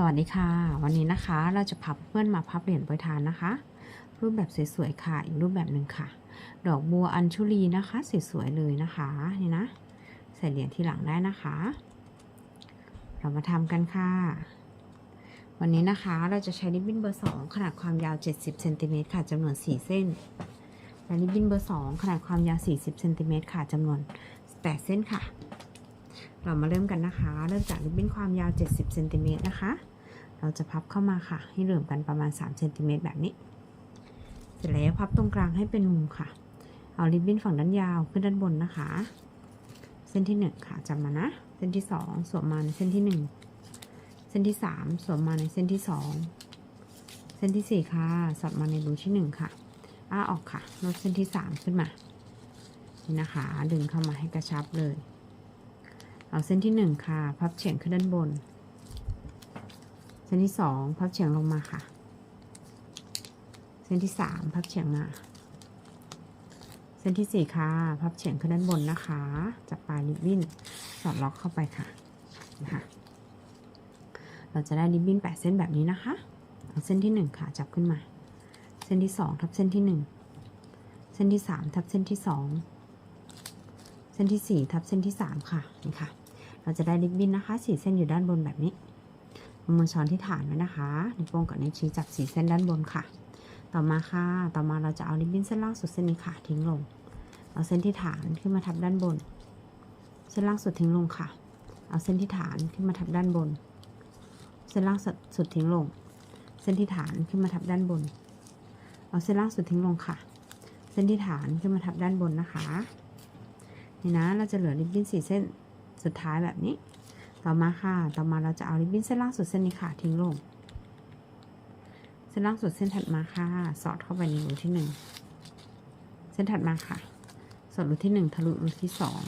สวัสดีค่ะ วันนี้นะคะเราจะพับเพื่อนมาพับเหรียญโปรยทานนะคะ รูปแบบสวยๆค่ะ อีกรูปแบบหนึ่งค่ะ ดอกบัวอัญชุลีนะคะสวยๆเลยนะคะนี่นะใส่เหรียญที่หลังได้นะคะ เรามาทำกันค่ะ วันนี้นะคะเราจะใช้ริบบิ้นเบอร์2ขนาดความยาว 70เซนติเมตรค่ะจำนวน 4 เส้นและริบบิ้นเบอร์2ขนาดความยาว 40เซนติเมตรค่ะจำนวน 8 เส้นค่ะเรามาเริ่มกันนะคะ เริ่มจากริบบิ้นความยาว 70เซนติเมตรนะคะ เราจะพับเข้ามาค่ะ ให้เหลื่อมกันประมาณ3เซนติเมตรแบบนี้ เสร็จแล้วพับตรงกลางให้เป็นมุมค่ะ เอาริบบิ้นฝั่งด้านยาวขึ้นด้านบนนะคะ เส้นที่ 1 ค่ะจำมานะ เส้นที่ 2 สวมมาในเส้นที่ 1 เส้นที่ 3 สวมมาในเส้นที่ 2 เส้นที่ 4 ค่ะ สอดมาในรูที่ 1 ค่ะอ้าออกค่ะลดเส้นที่ 3 ขึ้นมา นี่นะคะ ดึงเข้ามาให้กระชับเลย เอาเส้นที่ 1 ค่ะ พับเฉียงขึ้นด้านบน เส้นที่2พับเฉียงลงมาค่ะ เส้นที่3พับเฉียงมา เส้นที่4ค่ะ พับเฉียงขึ้นด้านบนนะคะ จับปลายริบบิ้นสอดล็อกเข้าไปค่ะนะคะเราจะได้ริบบิ้น8เส้นแบบนี้นะคะเอาเส้นที่1ค่ะจับขึ้นมา เส้นที่2ทับเส้นที่1เส้นที่3ทับเส้นที่2เส้นที่4ทับเส้นที่3ค่ะนี่ค่ะ เราจะได้ริบบิ้นนะคะสี่เส้นอยู่ด้านบนแบบนี้ มือช้อนที่ฐานไว้นะคะนิ้วโป้งกับนิ้วชี้จับสี่เส้นด้านบนค่ะ ต่อมาค่ะ ต่อมาเราจะเอาริบบิ้นเส้นล่างสุดเส้นนี้ค่ะทิ้งลง เอาเส้นที่ฐานขึ้นมาทับด้านบน เส้นล่างสุดทิ้งลงค่ะ เอาเส้นที่ฐานขึ้นมาทับด้านบน เส้นล่างสุดทิ้งลง เส้นที่ฐานขึ้นมาทับด้านบน เอาเส้นล่างสุดทิ้งลงค่ะ เส้นที่ฐานขึ้นมาทับด้านบนนะคะ นี่นะ เราจะเหลือริบบิ้นสี่เส้นสุดท้ายแบบนี้ ต่อมาค่ะ ต่อมาเราจะเอาริบบิ้นเส้นล่างสุดเส้นนี้ค่ะทิ้งลง เส้นล่างสุดเส้นถัดมาค่ะ สอดเข้าไปในรูที่หนึ่ง เส้นถัดมาค่ะ สอดรูที่หนึ่งทะลุรูที่สอง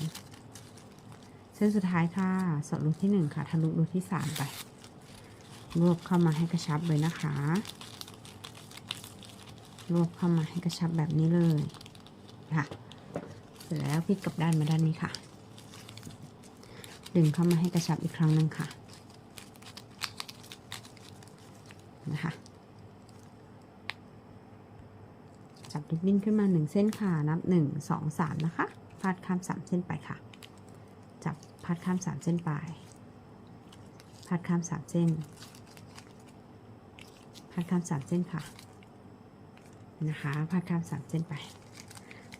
เส้นสุดท้ายค่ะ สอดรูที่หนึ่งค่ะ ทะลุรูที่สามไป รวบเข้ามาให้กระชับเลยนะคะ รวบเข้ามาให้กระชับแบบนี้เลยค่ะ เสร็จแล้วพลิกกลับด้านมาด้านนี้ค่ะ ดึงเข้ามาให้กระชับอีกครั้งหนึ่งค่ะนะคะจับริบบิ้นขึ้นมาหนึ่งเส้นค่ะ นับหนึ่งสองสามนะคะ พาดข้ามสามเส้นไปค่ะ จับพาดข้ามสามเส้นไปพาดข้ามสามเส้น พาดข้ามสามเส้นค่ะ นะคะ พาดข้ามสามเส้นไป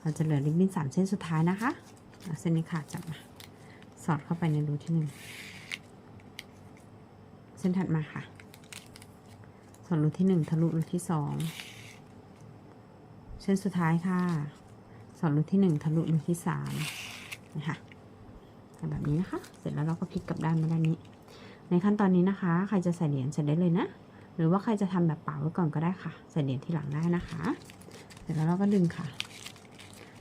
เราจะเหลือริบบิ้นสามเส้นสุดท้ายนะคะเอาเส้นนี้ขาดจับมา สอดเข้าไปในรูที่หนึ่งเส้นถัดมาค่ะ สอดรูที่หนึ่งทะลุรูที่สองเส้นสุดท้ายค่ะ สอดรูที่หนึ่งทะลุรูที่สามนะคะแบบนี้นะคะ เสร็จแล้วเราก็พลิกกลับด้านมาด้านนี้ ในขั้นตอนนี้นะคะ ใครจะใส่เหรียญใส่ได้เลยนะ หรือว่าใครจะทำแบบเป่าไว้ก่อนก็ได้ค่ะ ใส่เหรียญที่หลังได้นะคะ เสร็จแล้วเราก็ดึงค่ะ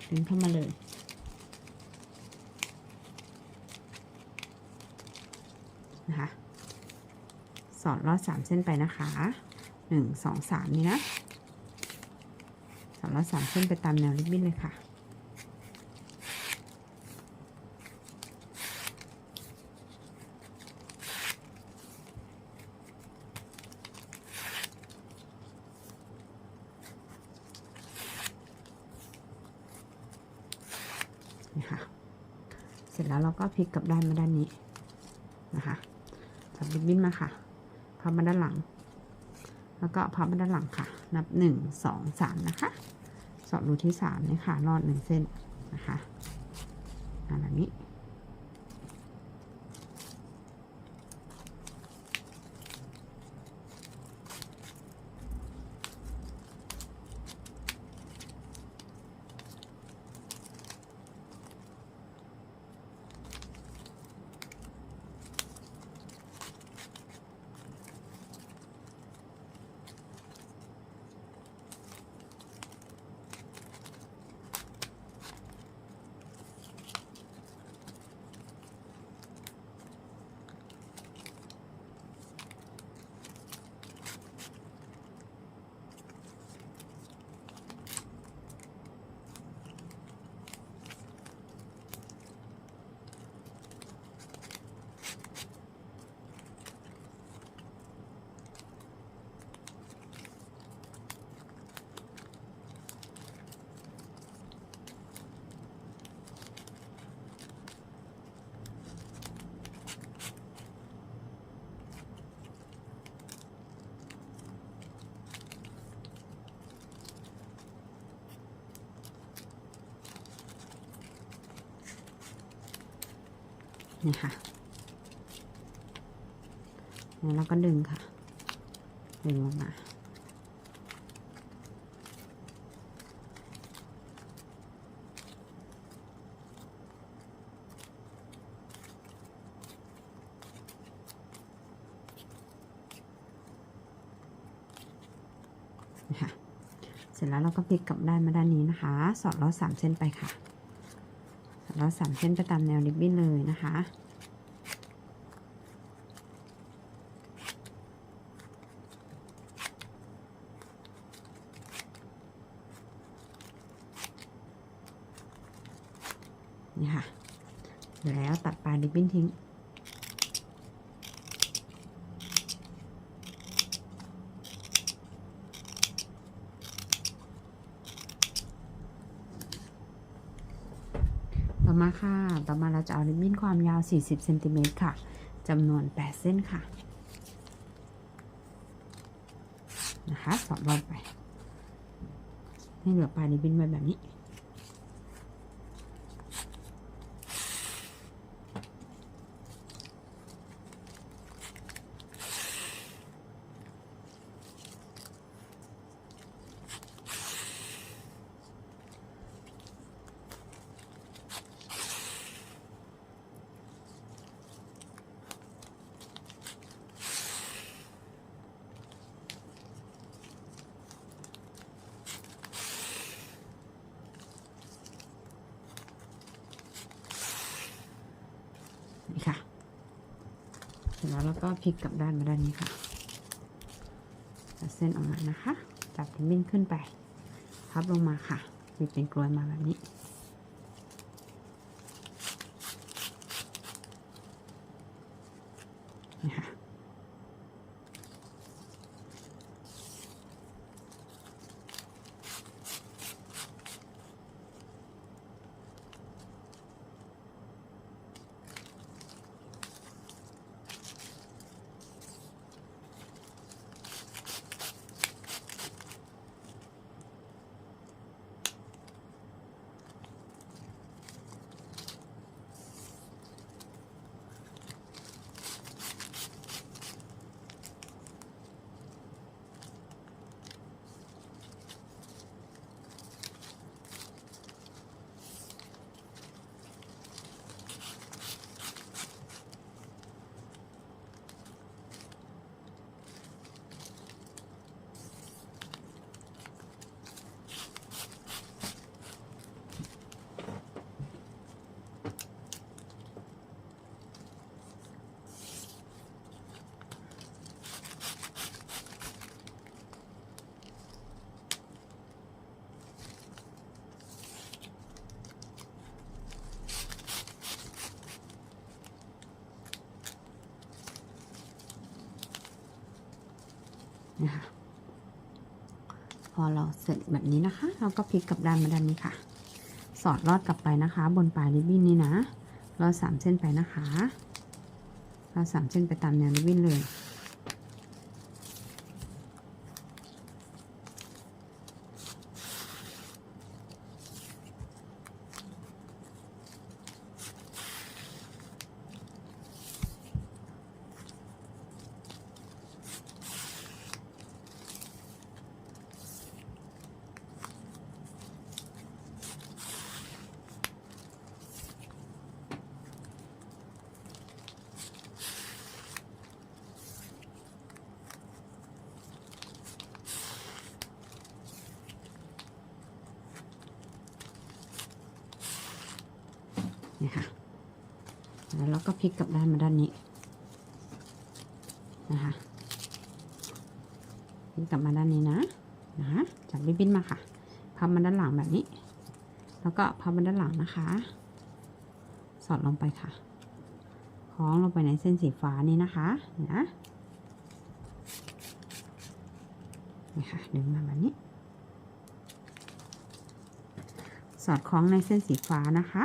ดึงเข้ามาเลย นะคะ สอดลอดสามเส้นไปนะคะหนึ่งสองสามนี่นะสอดลอดสามเส้นไปตามแนวริบบิ้นเลยค่ะนี่ค่ะเสร็จแล้วเราก็พลิกกลับด้านมาด้านนี้นะคะ จับริบบิ้นมาค่ะพับมาด้านหลัง แล้วก็พับมาด้านหลังค่ะ นับหนึ่งสองสามนะคะสอดรูที่สามเนี่ยค่ะรอดหนึ่งเส้นนะคะอ่าแบบนี้ นี่ค่ะแล้วเราก็ดึงค่ะ ดึงลงมานะคะเสร็จแล้วเราก็พลิกกลับด้านมาด้านนี้นะคะ สอดล้อสามเส้นไปค่ะ แล้วสามเส้นไปตามแนวริบบิ้นเลยนะคะ นี่ค่ะเสร็จแล้วตัดปลายริบบิ้นทิ้ง ต่อมาค่ะ ต่อมาเราจะเอาริบบิ้นความยาว 40เซนติเมตรค่ะจำนวน 8 เส้นค่ะ นะคะสอดรอบไป ให้เหลือปลายริบบิ้นไว้แบบนี้ แล้วเราก็พลิกกลับด้านมาด้านนี้ค่ะตัดเส้นออกมานะคะ จับริบบิ้นขึ้นไป พับลงมาค่ะบิดเป็นกลวยมาแบบนี้ค่ะ นะคะพอเราเสร็จแบบนี้นะคะ เราก็พลิกกลับด้านมาด้านนี้ค่ะ สอดลอดกลับไปนะคะ บนปลายริบบิ้นนี้นะ เราสามเส้นไปนะคะ เราสามเส้นไปตามแนวริบบิ้นเลย นี่ค่ะ แล้วเราก็พลิกกลับด้านมาด้านนี้นะคะพลิกกลับมาด้านนี้นะนะคะจับริบบิ้นมาค่ะพับมาด้านหลังแบบนี้ แล้วก็พับมาด้านหลังนะคะ สอดลงไปค่ะคล้องลงไปในเส้นสีฟ้านี้นะคะนะนี่ค่ะดึงมาแบบนี้ สอดคล้องในเส้นสีฟ้านะคะ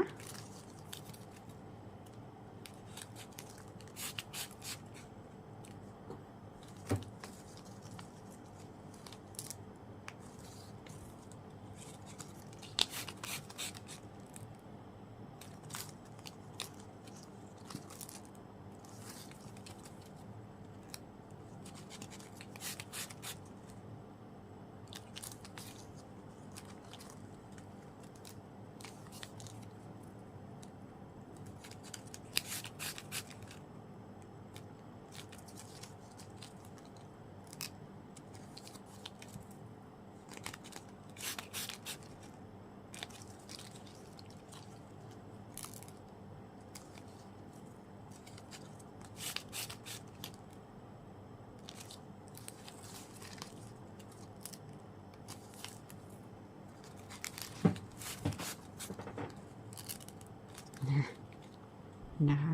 นะคะ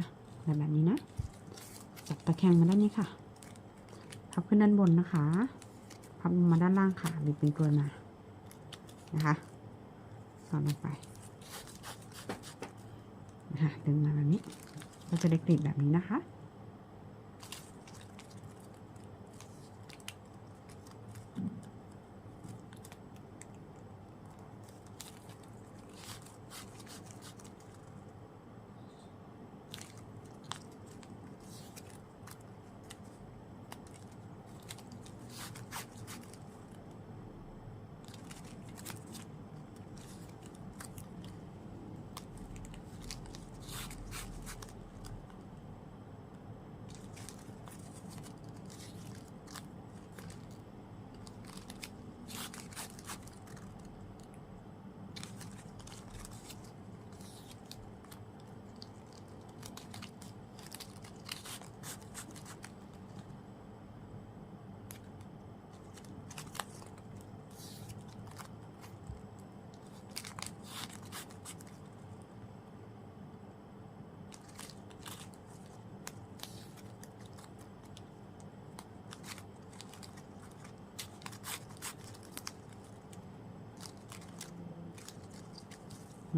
แบบนี้นะ จับตะแคงมาด้านนี้ค่ะ พับขึ้นด้านบนนะคะ พับลงมาด้านล่างค่ะบิดเป็นกลวยมา นะคะสอดลงไปนะคะดึงมาแบบนี้ ก็จะได้กลีบแบบนี้นะคะ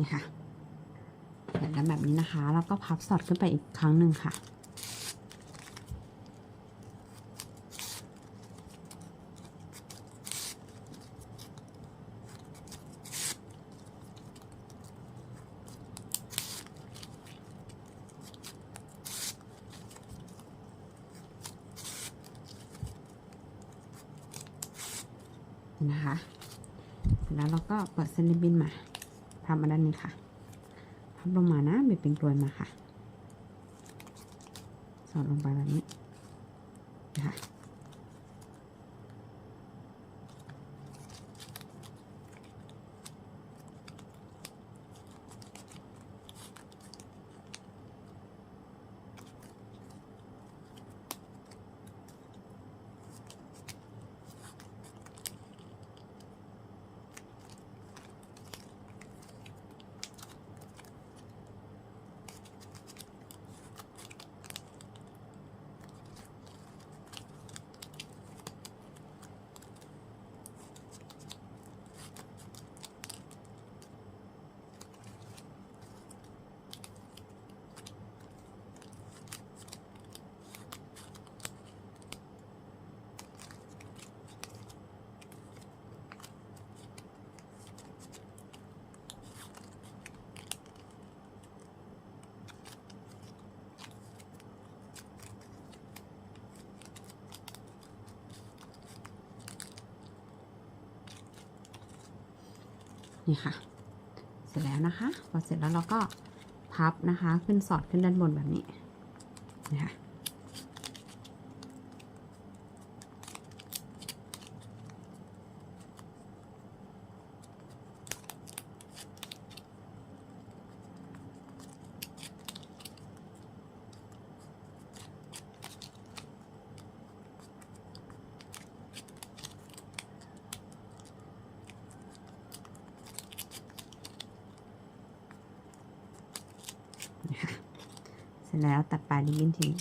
นี่ค่ะเสร็จแล้วแบบนี้นะคะ แล้วก็พับสอดขึ้นไปอีกครั้งหนึ่งค่ะ นะคะ แล้วเราก็เปิดเส้นริบิน พับมาด้านนี้ค่ะ พับลงมานะบีบเป็นกลวยมาค่ะ สอดลงไปแบบนี้นะคะ นี่ค่ะ เสร็จแล้วนะคะ พอเสร็จแล้วเราก็พับนะคะ ขึ้นสอดขึ้นด้านบนแบบนี้นะคะนะคะเสร็จ แล้วตัดปลายริบบิ้นทิ้ง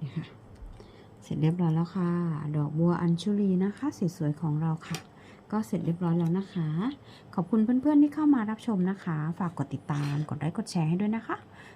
นี่ค่ะเสร็จเรียบร้อยแล้วค่ะ ดอกบัวอัญชุลีนะคะสวยๆของเราค่ะ ก็เสร็จเรียบร้อยแล้วนะคะ ขอบคุณเพื่อนๆที่เข้ามารับชมนะคะ ฝากกดติดตาม กดไลค์กดแชร์ให้ด้วยนะคะ